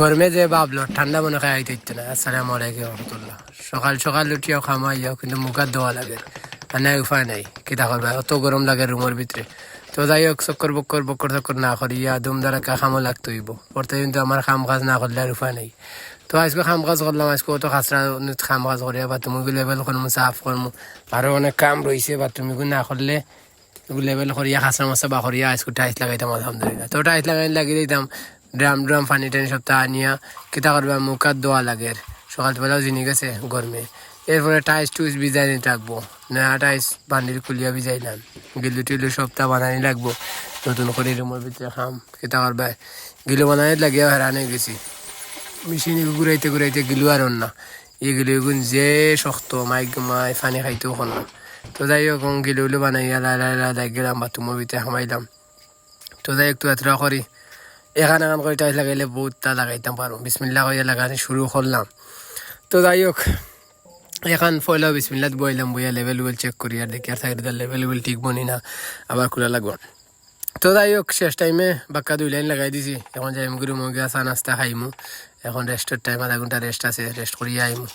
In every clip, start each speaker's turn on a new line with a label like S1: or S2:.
S1: গরমে যে ভাবলো ঠান্ডা মনে খাই আইতে না। আসসালামু আলাইকুম রহমতুল্লাহ। সকাল সকাল উঠিয়াও খামাইয়াও কিন্তু মুখার দোয়া লাগে আর নাই, উপায় নাই। কিতা করবে অত গরম লাগে রুমের ভিতরে। তো যাই হোক, চক্কর বক্কর বক্কর চক্কর না করি ইয়া দুম দ্বারা খামো লাগতো হইব। পড়তে কিন্তু আমার খাম কাজ না করলে আর উপায় নাই। তো আজকে খাম কাজ করলাম, আজকে অত খাসরা খাম কাজ করি বা তুমি লেভেল করব সাফ করব আরও অনেক কাম রয়েছে বা তুমি না করলে লেভেল করিয়া খাসরা মাসা বা করিয়া আজকে টাইস লাগাইতাম, আলহামদুলিল্লাহ। তো টাইস লাগাই লাগিয়ে দিতাম। ড্রাম ড্রাম পানি টানি সব তা আনিয়া কিতা করবে মুখার দোয়া লাগে। সকালবেলাও জিনি গেছে গরমে এরপরে টাইস টুইস ভিজাই নিতে রাখব নয়া টাইস বান্ডিল খুলিয়া ভিজাইলাম গিলু টিলু সপ্তাহ বানানি লাগবো। নতুন করে রুমের ভিতরে খাম। কিতা করবে গিলু বানানি লাগিয়া হেরানে গেছি। মেশিনে ঘুরাইতে ঘুরাইতে গিলু আর না। এগুলো এগুন যে শক্ত মাইক মাই ফানি খাইতেও হন না। তো যাই হোক গিলু উলু বানাইয়া লাই লাই লাই গেলাম বাথরুমের ভিতরে হামাইলাম তো যাই একটু এতটা করি এখান এখান করে টাইস লাগাইলে বহুতটা লাগাইতাম পারো বিসমিল্লা করে লাগানি শুরু করলাম তো যাই হোক, এখন পয়লা বিসমিল্লাত বইলাম বইয়া লেভেল উইল চেক করি আর দেখি আর থাকি লেভেল উইল ঠিক বনি না আবার খোলা লাগবো। তো যাই হোক, শেষ টাইমে বাক্কা দুই লাইন লাগাই দিছি। এখন যাইম গুরু মগিয়া চা নাস্তা খাইমু এখন রেস্টের টাইম আধা ঘণ্টা রেস্ট আছে রেস্ট করিয়া আইমু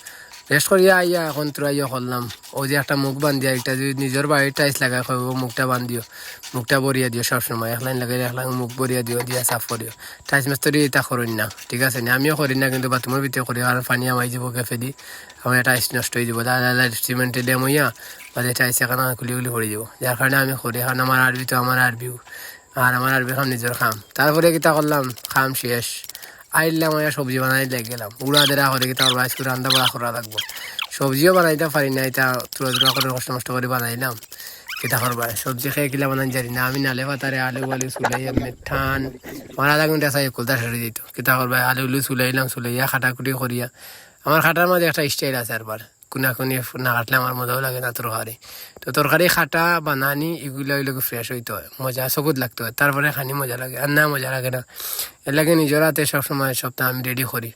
S1: রেস্ট করিয়া আইয়া এখন তোরাইয়া করলাম ও যে একটা মুখ বান্ধিয়া একটা যদি নিজের বাড়ির টাইস লাগাই খাইব মুখটা বান্ধিও। মুখটা বরিয়া দিও সবসময় এক লাইন লাগাই, এক লাইন মুখ বরিয়া দিও, দিয়া সাফ করিও টাইস মাস্তরি এটা করেন না, ঠিক আছে না? আমিও করি না, কিন্তু বাথরুমের ভিতরে করি কারণ পানি আমাই যাব গেফে দি আমার টাইস নষ্ট হয়ে যাব। দাদা সিমেন্টে ডেম হইয়া বাদে টাইস এখানে খুলি খুলি পড়ে যাব। যার কারণে আমি করি কারণ আমার আরবি তো আমার আরবিও আর আমার আরবি খাম নিজের খাম। তারপরে কিতা করলাম খাম শেষ। আইলাম আমি সবজি বানাই গেলাম। উড়া দেরা করে কি তার বাইশ করে রান্না বড়া করা লাগবো। সবজিও বানাইতে পারি না এটা তুলা তুলা করে কষ্ট নষ্ট করে বানাইলাম। কেটা করবা সবজি খেয়ে কিলা বানান জানি না। আমি নালে পাতারে আলু আলু চুলাই মেঠান। মারা আধা ঘণ্টা চাই কুলতা সেরে দিত। কিতা করবা আলু উলু চুলাইলাম চুলাইয়া খাটাকুটি করিয়া। আমার খাটার মাঝে একটা স্টাইল আছে আরবার। কোনা কোনি না কাটলে আমার মজাও লাগে না তরকারি তো তরকারি খাটা, বানানি এগুলো ওই এগুলো ফ্রেশ হইতে হয় মজা, চকুত লাগতে। হয় তারপরে খানি মজা লাগে। আর না মজা লাগে না। এর লাগে নিজের হাতে সবসময় সপ্তাহ আমি রেডি করি।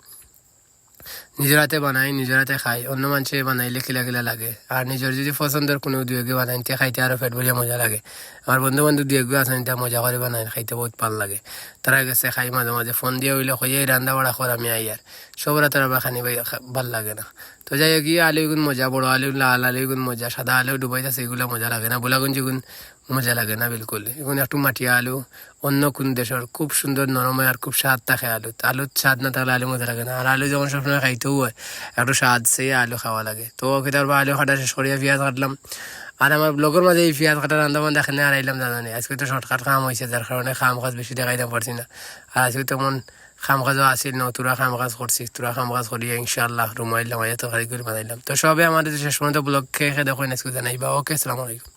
S1: নিজের হাতে বানাই নিজের হাতে খাই। অন্য মানুষে বানাইলে কিলা কিলা লাগে। আর নিজের যদি পছন্দের কোনো এগে বানাই তে খাইতে আরও পেট ভরিয়া মজা লাগে। আমার বন্ধু বান্ধব দুই এগে আছেন তা মজা করে বানাই, খাইতে বহুত ভালো লাগে। তারা গেছে খাই মাঝে মাঝে ফোন দিয়ে হইলে কইয়ে রান্না বাড়া কর আমি আই আর সবরা তারা বা খানি ভাই ভালো লাগে না। তো যাই হোক গিয়ে আলু গুণ মজা, বড় আলু, লাল আলু গুণ মজা, সাদা আলু, ডুবাই যাচ্ছে এগুলো মজা লাগে না। বোলাগুঞ্জি গুণ মজা লাগে না বিলকুল। এখন একটু মাটিয়া আলু, অন্য কোন দেশের খুব সুন্দর নরম আর খুব স্বাদ থাকে আলু আলুর স্বাদ না থাকলে আলু মজা লাগে না। আর আলু যখন সবসময় খাইতেও একটু স্বাদ সেই আলু খাওয়া লাগে তো কেতার আলু কাটা শেষ করিয়া পেঁয়াজ কাটলাম আর আমার ব্লগের মাঝে এই পেঁয়াজ কাটা রান্না বান্ধা এখানে আর আইলাম জানি আজকে তো শর্টকাট খাম হয়েছে যার কারণে খাম কাজ বেশি দেখাইতে পারছি না আর আজকে তেমন খাম কাজও আসিল না তোরা খাম কাজ করছি তোরা খাম কাজ করিয়া ইনশাল্লাহ রুমাইলাম তরকারি করে বানাইলাম তো সবে আমাদের শেষ পর্যন্ত ব্লগ খেয়ে দেখো আজকে জানাইবা ওকে আসসালামু আলাইকুম